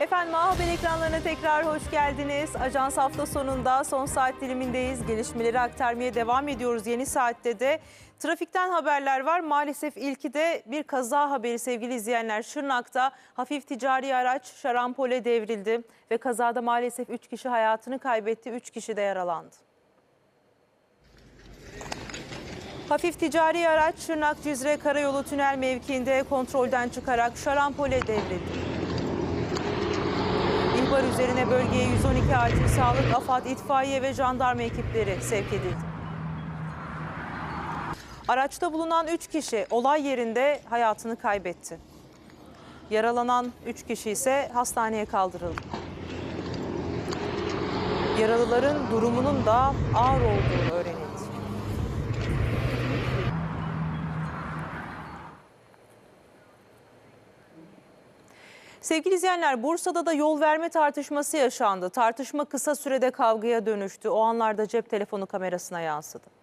Efendim A Haber ekranlarına tekrar hoş geldiniz. Ajans hafta sonunda son saat dilimindeyiz. Gelişmeleri aktarmaya devam ediyoruz. Yeni saatte de trafikten haberler var. Maalesef ilki de bir kaza haberi sevgili izleyenler. Şırnak'ta hafif ticari araç şarampole devrildi ve kazada maalesef 3 kişi hayatını kaybetti. 3 kişi de yaralandı. Hafif ticari araç Şırnak Cizre Karayolu Tünel mevkiinde kontrolden çıkarak şarampole devrildi. Üzerine bölgeye 112 acil sağlık, AFAD, itfaiye ve jandarma ekipleri sevk edildi. Araçta bulunan 3 kişi olay yerinde hayatını kaybetti. Yaralanan 3 kişi ise hastaneye kaldırıldı. Yaralıların durumunun da ağır olduğu Sevgili izleyenler Bursa'da da yol verme tartışması yaşandı. Tartışma kısa sürede kavgaya dönüştü. O anlarda cep telefonu kamerasına yansıdı.